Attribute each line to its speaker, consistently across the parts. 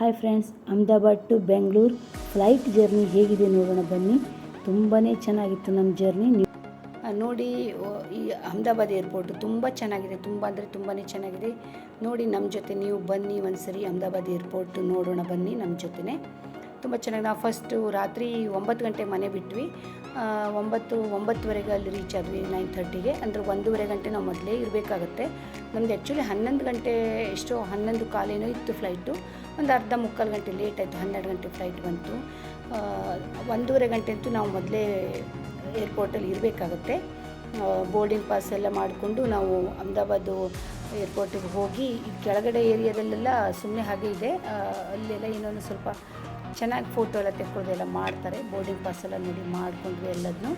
Speaker 1: Hi friends Ahmedabad to Bengaluru flight journey ಹೇಗಿದೆ ನೋಡೋಣ, ಬನ್ನಿ. ತುಂಬಾ ಚೆನ್ನಾಗಿತ್ತು ನಮ್ಮ ಜರ್ನಿ ನೋಡಿ ಈ ಅಹಮದಾಬಾದ್ ಏರ್ಪೋರ್ಟ್ ತುಂಬ ಚೆನ್ನಾಗಿದೆ. ತುಂಬ ಅಂದರೆ ತುಂಬಾ ಚೆನ್ನಾಗಿದೆ. ನೋಡಿ ನಮ್ಮ ಜೊತೆ ನೀವು ಬನ್ನಿ ಒಂದ್ಸರಿ ಅಹಮದಾಬಾದ್ ಏರ್ಪೋರ್ಟ್ ನೋಡೋಣ, ಬನ್ನಿ ನಮ್ಮ ಜೊತೆನೇ. ತುಂಬ ಚೆನ್ನಾಗಿ ನಾವು ಫಸ್ಟು ರಾತ್ರಿ ಒಂಬತ್ತು ಗಂಟೆ ಮನೆ ಬಿಟ್ವಿ. ಒಂಬತ್ತು, ಒಂಬತ್ತುವರೆಗೆ ಅಲ್ಲಿ ರೀಚ್ ಆದ್ವಿ ನೈನ್ ಥರ್ಟಿಗೆ ಅಂದರೆ ಒಂದೂವರೆ ಗಂಟೆ ನಾವು ಮೊದಲೇ ಇರಬೇಕಾಗತ್ತೆ. ನಮ್ದು ಆ್ಯಕ್ಚುಲಿ ಹನ್ನೊಂದು ಗಂಟೆ ಎಷ್ಟೋ, ಹನ್ನೊಂದು ಕಾಲೇನೋ ಇತ್ತು ಫ್ಲೈಟು ಒಂದು ಅರ್ಧ ಮುಕ್ಕಾಲು ಗಂಟೆ ಲೇಟ್ ಆಯಿತು, ಹನ್ನೆರಡು ಗಂಟೆ ಫ್ಲೈಟ್ ಬಂತು. ಒಂದೂವರೆ ಗಂಟೆ ಅಂತೂ ನಾವು ಮೊದಲೇ ಏರ್ಪೋರ್ಟಲ್ಲಿ ಇರಬೇಕಾಗತ್ತೆ. ಬೋರ್ಡಿಂಗ್ ಪಾಸ್ ಎಲ್ಲ ಮಾಡಿಕೊಂಡು ನಾವು ಅಹಮದಾಬಾದು ಏರ್ಪೋರ್ಟಿಗೆ ಹೋಗಿ, ಈ ಕೆಳಗಡೆ ಏರಿಯಾದಲ್ಲೆಲ್ಲ ಸುಮ್ಮನೆ ಹಾಗೆ ಇದೆ. ಅಲ್ಲೆಲ್ಲ ಇನ್ನೊಂದು ಸ್ವಲ್ಪ ಚೆನ್ನಾಗಿ ಫೋಟೋ ಎಲ್ಲ ತೆಕ್ಕೊಳ್ಳೋದೆಲ್ಲ ಮಾಡ್ತಾರೆ. ಬೋರ್ಡಿಂಗ್ ಪಾಸ್ ಎಲ್ಲ ನೋಡಿ ಮಾಡಿಕೊಂಡ್ವಿ ಎಲ್ಲದನ್ನು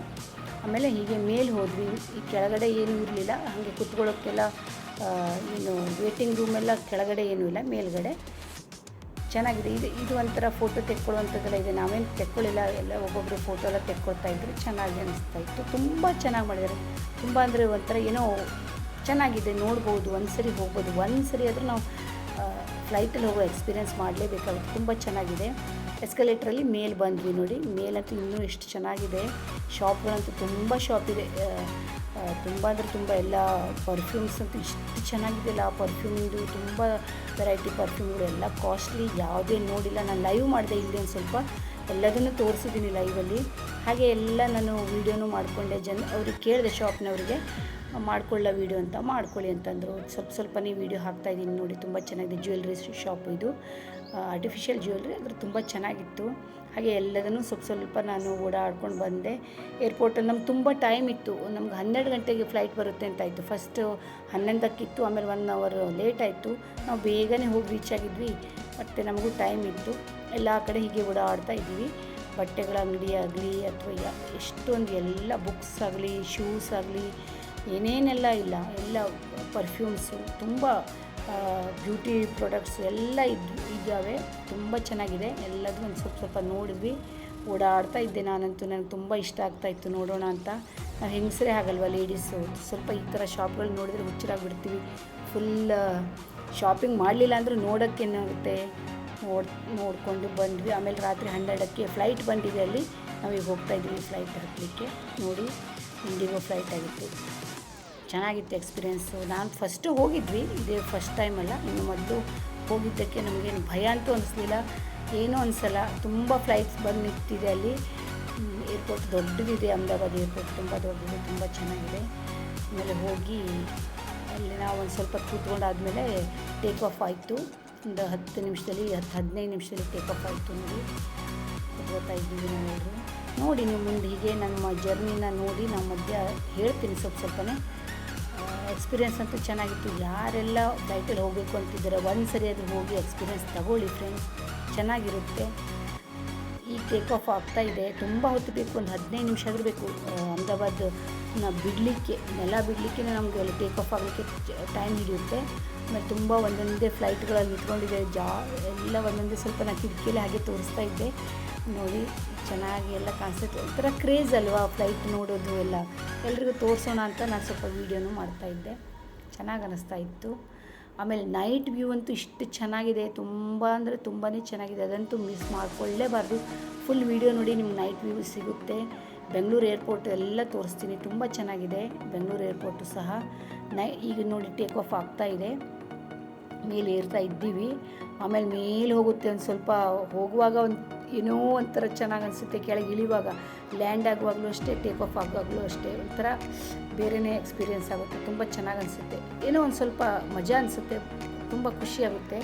Speaker 1: ಆಮೇಲೆ ಹೀಗೆ ಮೇಲೆ ಹೋದ್ವಿ. ಈ ಕೆಳಗಡೆ ಏನೂ ಇರಲಿಲ್ಲ. ಹಾಗೆ ಕುತ್ಕೊಳ್ಳೋಕ್ಕೆಲ್ಲ ಏನು ವೇಟಿಂಗ್ ರೂಮೆಲ್ಲ ಕೆಳಗಡೆ ಏನೂ ಇಲ್ಲ, ಮೇಲ್ಗಡೆ. ಚೆನ್ನಾಗಿದೆ. ಇದು ಇದು ಒಂಥರ ಫೋಟೋ ತೆಕ್ಕೊಳ್ಳುವಂಥದ್ದೆಲ್ಲ ಇದೆ. ನಾವೇನು ತೆಕ್ಕೊಳ್ಳಿಲ್ಲ. ಎಲ್ಲ ಒಬ್ಬೊಬ್ಬರು ಫೋಟೋ ಎಲ್ಲ ತೆಕ್ಕೊಳ್ತಾ ಇದ್ರು. ಚೆನ್ನಾಗಿ ಅನಿಸ್ತಾ ಇತ್ತು. ತುಂಬ ಚೆನ್ನಾಗಿ ಮಾಡಿದ್ದಾರೆ. ತುಂಬ ಅಂದರೆ ಒಂಥರ ಏನೋ ಚೆನ್ನಾಗಿದೆ. ನೋಡ್ಬೋದು. ಒಂದು ಸರಿ ಹೋಗ್ಬೋದು. ಒಂದು ಸರಿ ಆದರೂ ನಾವು ಫ್ಲೈಟಲ್ಲಿ ಹೋಗೋ ಎಕ್ಸ್ಪೀರಿಯೆನ್ಸ್ ಮಾಡಲೇಬೇಕಾಗುತ್ತೆ ತುಂಬ ಚೆನ್ನಾಗಿದೆ. ಎಸ್ಕಲೇಟ್ರಲ್ಲಿ ಮೇಲೆ ಬಂದ್ವಿ ನೋಡಿ. ಮೇಲಂತೂ ಇನ್ನೂ ಎಷ್ಟು ಚೆನ್ನಾಗಿದೆ. ಶಾಪ್ಗಳಂತೂ ತುಂಬ ಶಾಪ್ ಇದೆ. ತುಂಬ ಅಂದರೆ ತುಂಬ ಎಲ್ಲ ಪರ್ಫ್ಯೂಮ್ಸ್ ಅಂತೂ ಇಷ್ಟು ಚೆನ್ನಾಗಿದೆಯಲ್ಲ ಆ ಪರ್ಫ್ಯೂಮ್ದು ತುಂಬ ವೆರೈಟಿ ಪರ್ಫ್ಯೂಮ್ಗಳು ಎಲ್ಲ ಕಾಸ್ಟ್ಲಿ ಯಾವುದೇ ನೋಡಿಲ್ಲ. ನಾನು ಲೈವ್ ಮಾಡಿದೆ ಇಲ್ಲಿ ಒಂದು ಸ್ವಲ್ಪ. ಎಲ್ಲದನ್ನು ತೋರಿಸಿದ್ದೀನಿ ಲೈವಲ್ಲಿ ಹಾಗೆ ಎಲ್ಲ ನಾನು ವೀಡಿಯೋನು ಮಾಡಿಕೊಂಡೆ. ಜನ ಅವ್ರಿಗೆ ಕೇಳಿದೆ ಶಾಪ್ನವ್ರಿಗೆ ಮಾಡ್ಕೊಳ್ಳ ವೀಡಿಯೋ ಅಂತ, ಮಾಡ್ಕೊಳ್ಳಿ ಅಂತಂದರು. ಸ್ವಲ್ಪ ಸ್ವಲ್ಪನೇ ವೀಡಿಯೋ ಹಾಕ್ತಾಯಿದ್ದೀನಿ ನೋಡಿ. ತುಂಬ ಚೆನ್ನಾಗಿದೆ ಜ್ಯುವೆಲ್ರಿ ಶಾಪ್ ಇದು. ಆರ್ಟಿಫಿಷಿಯಲ್ ಜ್ಯುವೆಲ್ರಿ ಅಂದರೆ ತುಂಬ ಚೆನ್ನಾಗಿತ್ತು. ಹಾಗೆ ಎಲ್ಲದನ್ನು ಸ್ವಲ್ಪ ಸ್ವಲ್ಪ ನಾನು ಓಡಾಡ್ಕೊಂಡು ಬಂದೆ. ಏರ್ಪೋರ್ಟಲ್ಲಿ ನಮ್ಗೆ ತುಂಬ ಟೈಮ್ ಇತ್ತು. ನಮ್ಗೆ ಹನ್ನೆರಡು ಗಂಟೆಗೆ ಫ್ಲೈಟ್ ಬರುತ್ತೆ ಅಂತ ಆಯಿತು. ಫಸ್ಟು ಹನ್ನೊಂದಕ್ಕಿತ್ತು, ಆಮೇಲೆ ಒನ್ ಅವರ್ ಲೇಟ್ ಆಯಿತು. ನಾವು ಬೇಗನೆ ಹೋಗಿ ರೀಚ್ ಆಗಿದ್ವಿ. ಮತ್ತು ನಮಗೂ ಟೈಮ್ ಇತ್ತು. ಎಲ್ಲ ಕಡೆ ಹೀಗೆ ಓಡಾಡ್ತಾ ಇದ್ವಿ ಬಟ್ಟೆಗಳ ಅಂಗಡಿ ಆಗಲಿ ಅಥವಾ ಎಷ್ಟೊಂದು ಎಲ್ಲ ಬುಕ್ಸ್ ಆಗಲಿ ಶೂಸ್ ಆಗಲಿ, ಏನೇನೆಲ್ಲ ಇಲ್ಲ. ಎಲ್ಲ ಪರ್ಫ್ಯೂಮ್ಸು ತುಂಬ ಬ್ಯೂಟಿ ಪ್ರಾಡಕ್ಟ್ಸ್ ಎಲ್ಲ ಇದ್ದು ಇದ್ದಾವೆ. ತುಂಬ ಚೆನ್ನಾಗಿದೆ. ಎಲ್ಲದೂ ಒಂದು ಸ್ವಲ್ಪ ಸ್ವಲ್ಪ ನೋಡಿದ್ವಿ. ಓಡಾಡ್ತಾ ಇದ್ದೆ ನಾನಂತೂ. ನನಗೆ ತುಂಬ ಇಷ್ಟ ಆಗ್ತಾ ಇತ್ತು ನೋಡೋಣ ಅಂತ. ನಾವು ಹೆಂಗಸರೇ ಆಗಲ್ವ ಲೇಡೀಸು ಸ್ವಲ್ಪ ಈ ಥರ ಶಾಪ್ಗಳು ನೋಡಿದ್ರೆ ಹುಚ್ಚರಾಗ್ಬಿಡ್ತೀವಿ ಫುಲ್ ಶಾಪಿಂಗ್ ಮಾಡಲಿಲ್ಲ ಅಂದರೂ ನೋಡೋಕ್ಕೇನಾಗುತ್ತೆ ನೋಡ್, ನೋಡಿಕೊಂಡು ಬಂದ್ವಿ. ಆಮೇಲೆ ರಾತ್ರಿ ಹನ್ನೆರಡಕ್ಕೆ ಫ್ಲೈಟ್ ಬಂದಿದೆ ಅಲ್ಲಿ. ನಾವೀಗ ಹೋಗ್ತಾ ಇದ್ದೀವಿ ಫ್ಲೈಟ್ ಹತ್ತಲಿಕ್ಕೆ ನೋಡಿ, ಇಂಡಿಗೋ ಫ್ಲೈಟ್ ಆಗಿತ್ತು. ಚೆನ್ನಾಗಿತ್ತು ಎಕ್ಸ್ಪೀರಿಯೆನ್ಸು. ನಾನು ಫಸ್ಟು ಹೋಗಿದ್ವಿ, ಇದೇ ಫಸ್ಟ್ ಟೈಮ್ ಅಲ್ಲ. ಇನ್ನು ಮೊದಲು ಹೋಗಿದ್ದಕ್ಕೆ ನಮಗೇನು ಭಯ ಅಂತೂ ಅನಿಸ್ಲಿಲ್ಲ. ಏನೂ ಅನಿಸಲ್ಲ. ತುಂಬ ಫ್ಲೈಟ್ಸ್ ಬಂದು ನಿಂತಿದೆ ಅಲ್ಲಿ ಏರ್ಪೋರ್ಟ್ ದೊಡ್ಡದಿದೆ, ಅಹಮದಾಬಾದ್ ಏರ್ಪೋರ್ಟ್ ತುಂಬ ದೊಡ್ಡದು ತುಂಬ ಚೆನ್ನಾಗಿದೆ. ಆಮೇಲೆ ಹೋಗಿ ಅಲ್ಲಿ ನಾವು ಒಂದು ಸ್ವಲ್ಪ ಕೂತ್ಕೊಂಡಾದಮೇಲೆ ಟೇಕ್ ಆಫ್ ಆಯಿತು. ಒಂದು ಹತ್ತು ನಿಮಿಷದಲ್ಲಿ ಹತ್ತು ಹದಿನೈದು ನಿಮಿಷದಲ್ಲಿ ಟೇಕ್ ಆಫ್ ಆಯಿತು ನೋಡಿ ಕೂತ್ಕೋತಾ ಇದ್ದೀವಿ ನೋಡಿ, ನೀವು ಮುಂದೆ ಹೀಗೆ ನಮ್ಮ ಜರ್ನಿನ ನೋಡಿ ನಾವು ಮಧ್ಯ ಹೇಳ್ತೀನಿ ಸ್ವಲ್ಪ ಸ್ವಲ್ಪನೇ. ಎಕ್ಸ್ಪೀರಿಯೆನ್ಸ್ ಅಂತೂ ಚೆನ್ನಾಗಿತ್ತು. ಯಾರೆಲ್ಲ ಬೈಕಲ್ಲಿ ಹೋಗಬೇಕು ಅಂತಿದ್ದಾರೆ ಒಂದು ಸರಿ ಅದು ಹೋಗಿ ಎಕ್ಸ್ಪೀರಿಯೆನ್ಸ್ ತಗೊಳ್ಳಿ ಫ್ರೆಂಡ್ಸ್ ಚೆನ್ನಾಗಿರುತ್ತೆ. ಈ ಟೇಕ್ ಆಫ್ ಆಗ್ತಾ ಇದೆ. ತುಂಬ ಹೊತ್ತು ಬೇಕು ಒಂದು ಹದಿನೈದು ನಿಮಿಷ ಆದರೂ ಬೇಕು. ಆ, ಅಹಮದಾಬಾದ್ ಬಿಡಲಿಕ್ಕೆ ನೆಲ ಬಿಡಲಿಕ್ಕೆ ನಮಗೆ ಅಲ್ಲಿ ಟೇಕ್ ಆಫ್ ಆಗಲಿಕ್ಕೆ ಟೈಮ್ ಹಿಡಿಯುತ್ತೆ. ಆಮೇಲೆ ತುಂಬ ಒಂದೊಂದೇ ಫ್ಲೈಟ್ಗಳಲ್ಲಿ ನಿಂತ್ಕೊಂಡಿದೆ. ಜಾ ಎಲ್ಲ ಒಂದೊಂದೇ ಸ್ವಲ್ಪ ನಾನು ಕಿಟಕಿಯಲ್ಲಿ ಹಾಗೆ ತೋರಿಸ್ತಾ ಇದ್ದೆ. ನೋಡಿ ಚೆನ್ನಾಗಿ ಎಲ್ಲ ಕಾಣಿಸುತ್ತೆ. ಒಂಥರ ಕ್ರೇಜ್ ಅಲ್ವಾ ಫ್ಲೈಟ್ ನೋಡೋದು ಎಲ್ಲ. ಎಲ್ರಿಗೂ ತೋರಿಸೋಣ ಅಂತ ನಾನು ಸ್ವಲ್ಪ ವೀಡಿಯೋನು ಮಾಡ್ತಾಯಿದ್ದೆ ಚೆನ್ನಾಗಿ ಅನ್ನಿಸ್ತಾ ಇತ್ತು. ಆಮೇಲೆ ನೈಟ್ ವ್ಯೂ ಅಂತೂ ಇಷ್ಟು ಚೆನ್ನಾಗಿದೆ. ತುಂಬ ಅಂದರೆ ತುಂಬಾ ಚೆನ್ನಾಗಿದೆ. ಅದಂತೂ ಮಿಸ್ ಮಾಡಿಕೊಳ್ಳೇಬಾರ್ದು. ಫುಲ್ ವೀಡಿಯೋ ನೋಡಿ ನಿಮ್ಗೆ ನೈಟ್ ವ್ಯೂ ಸಿಗುತ್ತೆ. ಬೆಂಗಳೂರು ಏರ್ಪೋರ್ಟ್ ಎಲ್ಲ ತೋರಿಸ್ತೀನಿ. ತುಂಬ ಚೆನ್ನಾಗಿದೆ ಬೆಂಗಳೂರು ಏರ್ಪೋರ್ಟು ಸಹ. ನೈ, ಈಗ ನೋಡಿ ಟೇಕ್ ಆಫ್ ಆಗ್ತಾ ಇದೆ. ಮೇಲೆ ಏರ್ತಾ ಇದ್ದೀವಿ. ಆಮೇಲೆ ಮೇಲೆ ಹೋಗುತ್ತೆ ಒಂದು ಸ್ವಲ್ಪ. ಹೋಗುವಾಗ ಒಂದು ಏನೋ ಒಂಥರ ಚೆನ್ನಾಗಿ ಅನಿಸುತ್ತೆ ಕೆಳಗೆ ಇಳಿಯುವಾಗ. ಲ್ಯಾಂಡ್ ಆಗುವಾಗಲೂ ಅಷ್ಟೇ ಟೇಕ್ ಆಫ್ ಆಗುವಾಗಲೂ ಅಷ್ಟೇ. ಒಂಥರ ಬೇರೆಯೇ ಎಕ್ಸ್ಪೀರಿಯೆನ್ಸ್ ಆಗುತ್ತೆ. ತುಂಬ ಚೆನ್ನಾಗಿ ಅನಿಸುತ್ತೆ. ಏನೋ ಒಂದು ಸ್ವಲ್ಪ ಮಜಾ ಅನಿಸುತ್ತೆ. ತುಂಬ ಖುಷಿಯಾಗುತ್ತೆ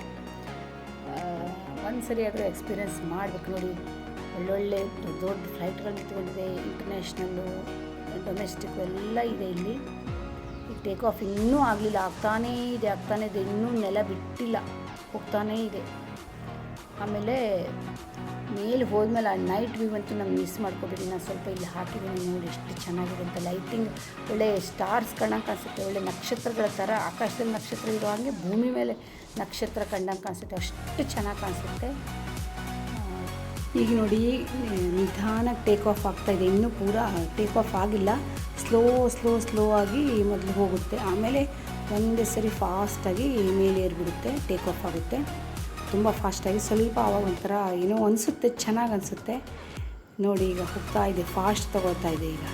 Speaker 1: ಒಂದು ಸರಿ ಆದರೂ ಎಕ್ಸ್ಪೀರಿಯೆನ್ಸ್ ಮಾಡಬೇಕು ನೋಡಿ. ಒಳ್ಳೊಳ್ಳೆ ದೊಡ್ಡ ದೊಡ್ಡ ಫ್ಲೈಟ್ಗಳು ನಿಂತ್ಕೊಂಡಿದೆ ಇಂಟರ್ನ್ಯಾಷನಲ್ಲು ಡೊಮೆಸ್ಟಿಕ್ ಎಲ್ಲ ಇದೆ ಇಲ್ಲಿ. ಈ ಟೇಕ್ ಆಫ್ ಇನ್ನೂ ಆಗಲಿಲ್ಲ. ಆಗ್ತಾನೇ ಇದೆ ಆಗ್ತಾನೇ ಇದೆ. ಇನ್ನೂ ನೆಲ ಬಿಟ್ಟಿಲ್ಲ. ಹೋಗ್ತಾನೇ ಇದೆ. ಆಮೇಲೆ ಮೇಲೆ ಹೋದ್ಮೇಲೆ ಆ ನೈಟ್ ವ್ಯೂ ಅಂತೂ ನಾನು ಮಿಸ್ ಮಾಡ್ಕೊಬೇಡಿ ನಾನು ಸ್ವಲ್ಪ ಇಲ್ಲಿ ಹಾಕಿದ್ದೀನಿ ನೋಡಿ, ಎಷ್ಟು ಚೆನ್ನಾಗಿದೆ ಅಂತ. ಲೈಟಿಂಗ್ ಒಳ್ಳೆ ಸ್ಟಾರ್ಸ್ ಕಂಡಂಗೆ ಕಾಣಿಸುತ್ತೆ. ಒಳ್ಳೆ ನಕ್ಷತ್ರಗಳ ಥರ ಆಕಾಶದಲ್ಲಿ ನಕ್ಷತ್ರ ಇರೋ ಹಾಗೆ ಭೂಮಿ ಮೇಲೆ ನಕ್ಷತ್ರ ಕಂಡಂಗೆ ಕಾಣಿಸುತ್ತೆ. ಅಷ್ಟು ಚೆನ್ನಾಗಿ ಕಾಣಿಸುತ್ತೆ. ಈಗ ನೋಡಿ ನಿಧಾನಕ್ಕೆ ಟೇಕ್ ಆಫ್ ಇದೆ. ಇನ್ನೂ ಪೂರ ಟೇಕ್ ಆಫ್ ಆಗಿಲ್ಲ. ಸ್ಲೋ ಸ್ಲೋ ಸ್ಲೋ ಆಗಿ ಮೊದಲು ಹೋಗುತ್ತೆ. ಆಮೇಲೆ ಒಂದೇ ಸರಿ ಫಾಸ್ಟಾಗಿ ಮೇಲೆ ಏರ್ಬಿಡುತ್ತೆ ಟೇಕ್ ಆಫ್ ಆಗುತ್ತೆ. ತುಂಬ ಫಾಸ್ಟಾಗಿ ಸ್ವಲ್ಪ ಆವಾಗ ಒಂಥರ ಏನೋ ಅನಿಸುತ್ತೆ, ಚೆನ್ನಾಗಿ ಅನಿಸುತ್ತೆ. ನೋಡಿ ಈಗ ಹೋಗ್ತಾ ಇದೆ ಫಾಸ್ಟ್ ತೊಗೊಳ್ತಾ ಇದೆ ಈಗ.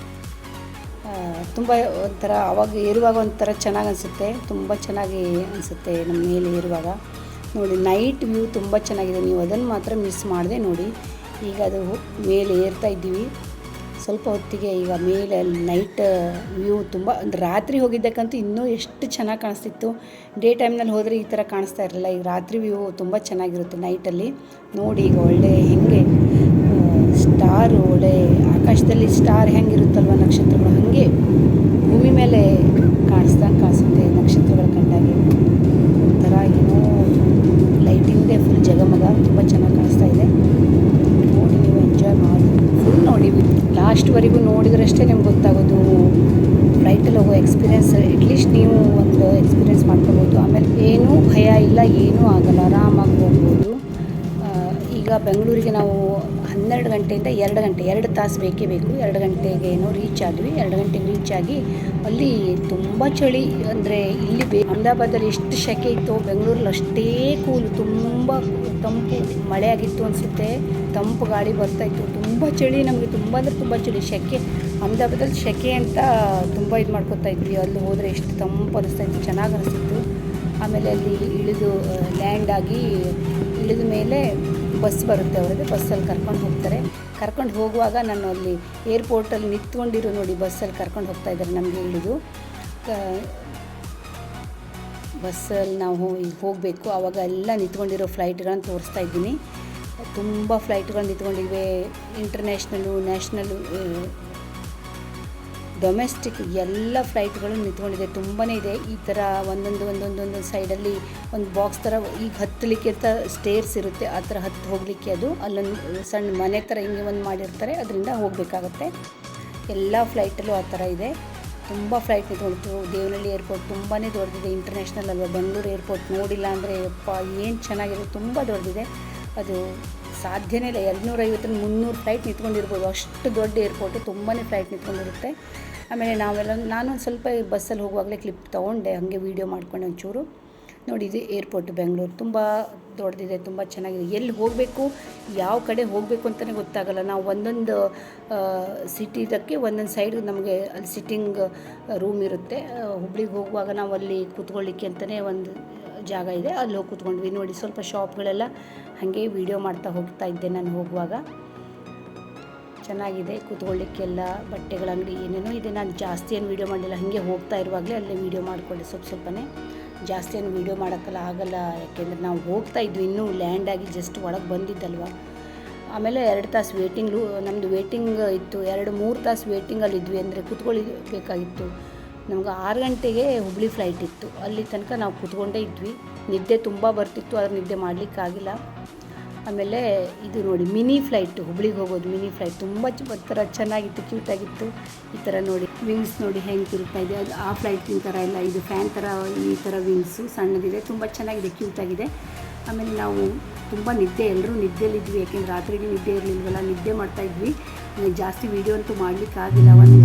Speaker 1: ತುಂಬ ಒಂಥರ ಅವಾಗ ಏರುವಾಗ ಒಂಥರ ಚೆನ್ನಾಗಿ ಅನಿಸುತ್ತೆ, ತುಂಬ ಚೆನ್ನಾಗಿ ಅನಿಸುತ್ತೆ ನಮ್ಮ ಮೇಲೆ ಏರುವಾಗ ನೋಡಿ ನೈಟ್ ವ್ಯೂ ತುಂಬ ಚೆನ್ನಾಗಿದೆ, ನೀವು ಅದನ್ನು ಮಾತ್ರ ಮಿಸ್ ಮಾಡಿದೆ ನೋಡಿ. ಈಗ ಅದು ಮೇಲೆ ಏರ್ತಾ ಇದ್ದೀವಿ. ಸ್ವಲ್ಪ ಹೊತ್ತಿಗೆ ಈಗ ಮೇಲೆ ನೈಟ್ ವ್ಯೂ ತುಂಬ ರಾತ್ರಿ ಹೋಗಿದ್ದಕ್ಕಂತೂ ಇನ್ನೂ ಎಷ್ಟು ಚೆನ್ನಾಗಿ ಕಾಣಿಸ್ತಿತ್ತು. ಡೇ ಟೈಮ್ನಲ್ಲಿ ಹೋದರೆ ಈ ಥರ ಕಾಣಿಸ್ತಾ ಇರಲಿಲ್ಲ. ಈಗ ರಾತ್ರಿ ವ್ಯೂ ತುಂಬ ಚೆನ್ನಾಗಿರುತ್ತೆ ನೈಟಲ್ಲಿ ನೋಡಿ ಈಗ ಒಳ್ಳೆ ಹೆಂಗೆ ಸ್ಟಾರ್ ಒಳ್ಳೆ ಆಕಾಶದಲ್ಲಿ ಸ್ಟಾರ್ ಹೆಂಗಿರುತ್ತಲ್ವ ನಕ್ಷತ್ರಗಳು, ಹಾಗೆ ಭೂಮಿ ಮೇಲೆ ಕಾಣಿಸ್ದಂಗೆ ಕಾಣಿಸುತ್ತೆ ನಕ್ಷತ್ರಗಳು ಕಂಡಾಗೆ ಒಂಥರ ಏನೋ ಲೈಟಿಂದೇ ಫುಲ್ ಜಗಮಗ ತುಂಬ ಚೆನ್ನಾಗಿ ಕಾಣಿಸ್ತಾ ಇದೆ ನೋಡಿ ನೀವು ಎಂಜಾಯ್ ಮಾಡಿ ಫುಲ್ ನೋಡಿ ಲಾಸ್ಟ್ವರೆಗೂ ನೋಡಿದ್ರಷ್ಟೇ ನಿಮ್ಗೆ ಗೊತ್ತಾಗೋದು. ಫ್ಲೈಟಲ್ಲಿ ಹೋಗೋ ಎಕ್ಸ್ಪೀರಿಯೆನ್ಸ್ ಅಟ್ಲೀಸ್ಟ್ ನೀವು ಒಂದು ಎಕ್ಸ್ಪೀರಿಯೆನ್ಸ್ ಮಾಡ್ಕೋಬೋದು. ಆಮೇಲೆ ಏನೂ ಭಯ ಇಲ್ಲ, ಏನೂ ಆಗಲ್ಲ, ಆರಾಮಾಗಿ ಹೋಗ್ಬೋದು. ಈಗ ಬೆಂಗಳೂರಿಗೆ ನಾವು ಹನ್ನೆರಡು ಗಂಟೆಯಿಂದ ಎರಡು ಗಂಟೆ, ಎರಡು ತಾಸು ಬೇಕೇ ಬೇಕು. ಎರಡು ಗಂಟೆಗೆ ಏನೋ ರೀಚ್ ಆದ್ವಿ. ಎರಡು ಗಂಟೆಗೆ ರೀಚ್ ಆಗಿ ಅಲ್ಲಿ ತುಂಬ ಚಳಿ ಅಂದರೆ ಇಲ್ಲಿ ಬೇ ಅಹಮದಾಬಾದಲ್ಲಿ ಎಷ್ಟು ಶೆಕೆ ಇತ್ತು, ಬೆಂಗಳೂರಲ್ಲಿ ಅಷ್ಟೇ ಕೂಲು. ತುಂಬ ತಂಪು, ಮಳೆ ಆಗಿತ್ತು ಅನಿಸುತ್ತೆ. ತಂಪು ಗಾಳಿ ಬರ್ತಾ ಇತ್ತು. ತುಂಬ ಚಳಿ, ನಮಗೆ ತುಂಬ ಅಂದರೆ ತುಂಬ ಚಳಿ. ಸೆಕೆ ಅಹಮದಾಬಾದಲ್ಲಿ ಸೆಕೆ ಅಂತ ತುಂಬ ಇದು ಮಾಡ್ಕೊತಾ ಇದ್ವಿ. ಅಲ್ಲಿ ಹೋದರೆ ಎಷ್ಟು ತಂಪು ಅನಿಸ್ತಾ ಇತ್ತು, ಚೆನ್ನಾಗಿ ಅನಿಸ್ತಿತ್ತು. ಆಮೇಲೆ ಅಲ್ಲಿ ಇಳಿದು ಲ್ಯಾಂಡ್ ಆಗಿ ಇಳಿದ ಮೇಲೆ ಬಸ್ ಬರುತ್ತೆ ಅವರದ್ದು. ಬಸ್ಸಲ್ಲಿ ಕರ್ಕೊಂಡು ಹೋಗ್ತಾರೆ. ಕರ್ಕೊಂಡು ಹೋಗುವಾಗ ನಾನು ಅಲ್ಲಿ ಏರ್ಪೋರ್ಟಲ್ಲಿ ನಿಂತ್ಕೊಂಡಿರೋ ನೋಡಿ, ಬಸ್ಸಲ್ಲಿ ಕರ್ಕೊಂಡು ಹೋಗ್ತಾ ಇದ್ದಾರೆ ನಮಗೆ ಇಳಿದು. ಬಸ್ಸಲ್ಲಿ ನಾವು ಹೋಗಬೇಕು. ಆವಾಗ ಎಲ್ಲ ನಿಂತ್ಕೊಂಡಿರೋ ಫ್ಲೈಟ್ಗಳನ್ನು ತೋರಿಸ್ತಾ ಇದ್ದೀನಿ. ತುಂಬ ಫ್ಲೈಟ್ಗಳು ನಿಂತ್ಕೊಂಡಿವೆ. ಇಂಟರ್ನ್ಯಾಷ್ನಲು ನ್ಯಾಷ್ನಲು ಡೊಮೆಸ್ಟಿಕ್ ಎಲ್ಲ ಫ್ಲೈಟ್ಗಳು ನಿಂತ್ಕೊಂಡಿದೆ. ತುಂಬಾ ಇದೆ. ಈ ಥರ ಒಂದೊಂದು ಒಂದೊಂದು ಒಂದೊಂದು ಸೈಡಲ್ಲಿ ಒಂದು ಬಾಕ್ಸ್ ಥರ ಈಗ ಹತ್ತಲಿಕ್ಕೆ ಅಂತ ಸ್ಟೇರ್ಸ್ ಇರುತ್ತೆ. ಆ ಥರ ಹತ್ತು ಹೋಗಲಿಕ್ಕೆ ಅದು ಅಲ್ಲೊಂದು ಸಣ್ಣ ಮನೆ ಥರ ಹಿಂಗೆ ಒಂದು ಮಾಡಿರ್ತಾರೆ. ಅದರಿಂದ ಹೋಗಬೇಕಾಗತ್ತೆ. ಎಲ್ಲ ಫ್ಲೈಟಲ್ಲೂ ಆ ಥರ ಇದೆ. ತುಂಬ ಫ್ಲೈಟ್ ನಿಂತ್ಕೊಂಡಿತ್ತು. ದೇವನಹಳ್ಳಿ ಏರ್ಪೋರ್ಟ್ ತುಂಬಾ ದೊಡ್ಡದಿದೆ. ಇಂಟರ್ನ್ಯಾಷನಲ್ ಅಲ್ವಾ? ಬೆಂಗಳೂರು ಏರ್ಪೋರ್ಟ್ ನೋಡಿಲ್ಲ ಅಂದರೆ ಅಪ್ಪ ಏನು ಚೆನ್ನಾಗಿದೆ ತುಂಬ ದೊಡ್ಡದಿದೆ. ಅದು ಸಾಧ್ಯನೇ ಇಲ್ಲ. ಎರಡುನೂರೈವತ್ತರಿಂದ ಮುನ್ನೂರು ಫ್ಲೈಟ್ ನಿಂತ್ಕೊಂಡಿರ್ಬೋದು. ಅಷ್ಟು ದೊಡ್ಡ ಏರ್ಪೋರ್ಟು ತುಂಬಾ ಫ್ಲೈಟ್ ನಿಂತ್ಕೊಂಡಿರುತ್ತೆ. ಆಮೇಲೆ ನಾವೆಲ್ಲ, ನಾನು ಒಂದು ಸ್ವಲ್ಪ ಬಸ್ಸಲ್ಲಿ ಹೋಗುವಾಗಲೇ ಕ್ಲಿಪ್ ತೊಗೊಂಡೆ. ಹಾಗೆ ವೀಡಿಯೋ ಮಾಡ್ಕೊಂಡೆ ಒಂಚೂರು. ನೋಡಿ, ಇದು ಏರ್ಪೋರ್ಟ್ ಬೆಂಗಳೂರು ತುಂಬ ದೊಡ್ಡದಿದೆ, ತುಂಬ ಚೆನ್ನಾಗಿದೆ. ಎಲ್ಲಿ ಹೋಗಬೇಕು, ಯಾವ ಕಡೆ ಹೋಗಬೇಕು ಅಂತಲೇ ಗೊತ್ತಾಗಲ್ಲ. ನಾವು ಒಂದೊಂದು ಸಿಟಿದಕ್ಕೆ ಒಂದೊಂದು ಸೈಡ್ ನಮಗೆ ಅಲ್ಲಿ ಸಿಟ್ಟಿಂಗ್ ರೂಮ್ ಇರುತ್ತೆ. ಹುಬ್ಳಿಗೆ ಹೋಗುವಾಗ ನಾವು ಅಲ್ಲಿ ಕೂತ್ಕೊಳ್ಳಿಕ್ಕೆ ಅಂತಲೇ ಒಂದು ಜಾಗ ಇದೆ. ಅಲ್ಲಿ ಹೋಗಿ ಕೂತ್ಕೊಂಡ್ವಿ. ನೋಡಿ, ಸ್ವಲ್ಪ ಶಾಪ್ಗಳೆಲ್ಲ ಹಾಗೆ ವೀಡಿಯೋ ಮಾಡ್ತಾ ಹೋಗ್ತಾ ಇದ್ದೆ ನಾನು ಹೋಗುವಾಗ. ಚೆನ್ನಾಗಿದೆ, ಕೂತ್ಕೊಳ್ಳಿಕ್ಕೆಲ್ಲ ಬಟ್ಟೆಗಳ ಅಂಗಡಿ ಏನೇನೋ ಇದೆ. ನಾನು ಜಾಸ್ತಿ ಏನು ವೀಡಿಯೋ ಮಾಡಲಿಲ್ಲ. ಹಾಗೆ ಹೋಗ್ತಾ ಇರುವಾಗಲೇ ಅಲ್ಲೇ ವೀಡಿಯೋ ಮಾಡಿಕೊಳ್ಳಿ ಸ್ವಲ್ಪ ಸ್ವಲ್ಪನೇ. ಜಾಸ್ತಿ ಏನು ವೀಡಿಯೋ ಮಾಡೋಕ್ಕಲ್ಲ, ಆಗಲ್ಲ. ಯಾಕೆಂದರೆ ನಾವು ಹೋಗ್ತಾ ಇದ್ವಿ. ಇನ್ನೂ ಲ್ಯಾಂಡ್ ಆಗಿ ಜಸ್ಟ್ ಒಳಗೆ ಬಂದಿದ್ದಲ್ವ. ಆಮೇಲೆ ಎರಡು ತಾಸು ವೇಟಿಂಗ್ ನಮ್ಮದು ವೇಟಿಂಗ್ ಇತ್ತು. ಎರಡು, ಮೂರು ತಾಸು ವೇಟಿಂಗಲ್ಲಿ ಇದ್ವಿ ಅಂದರೆ ಕೂತ್ಕೊಳ್ಳಬೇಕಾಗಿತ್ತು ನಮ್ಗೆ ಆರು ಗಂಟೆಗೆ ಹುಬ್ಳಿ ಫ್ಲೈಟ್ ಇತ್ತು. ಅಲ್ಲಿ ತನಕ ನಾವು ಕೂತ್ಕೊಂಡೇ ಇದ್ವಿ. ನಿದ್ದೆ ತುಂಬ ಬರ್ತಿತ್ತು, ಆದರೆ ನಿದ್ದೆ ಮಾಡಲಿಕ್ಕಾಗಿಲ್ಲ ಆಮೇಲೆ ಇದು ನೋಡಿ, ಮಿನಿ ಫ್ಲೈಟ್, ಹುಬ್ಳಿಗೆ ಹೋಗೋದು ಮಿನಿ ಫ್ಲೈಟ್. ತುಂಬ ಒಂಥರ ಚೆನ್ನಾಗಿತ್ತು ಕ್ಯೂಟಾಗಿತ್ತು ಈ ಥರ ನೋಡಿ ವಿಂಗ್ಸ್ ನೋಡಿ ಹೆಂಗೆ ತಿರುಗ್ತಾ ಇದೆ. ಅದು ಆ ಫ್ಲೈಟಿನ ಥರ ಇಲ್ಲ, ಇದು ಫ್ಯಾನ್ ಥರ, ಈ ಥರ ವಿಂಗ್ಸು ಸಣ್ಣದಿದೆ. ತುಂಬ ಚೆನ್ನಾಗಿದೆ ಕ್ಯೂಟಾಗಿದೆ ಆಮೇಲೆ ನಾವು ತುಂಬ ನಿದ್ದೆ, ಎಲ್ಲರೂ ನಿದ್ದೆಯಲ್ಲಿದ್ವಿ, ಯಾಕೆಂದರೆ ರಾತ್ರಿಗೆ ನಿದ್ದೆ ಇರಲಿಲ್ವಲ್ಲ, ನಿದ್ದೆ ಮಾಡ್ತಾಯಿದ್ವಿ ಜಾಸ್ತಿ ವೀಡಿಯೋ ಅಂತೂ ಮಾಡಲಿಕ್ಕಾಗಿಲ್ಲ ಒಂದು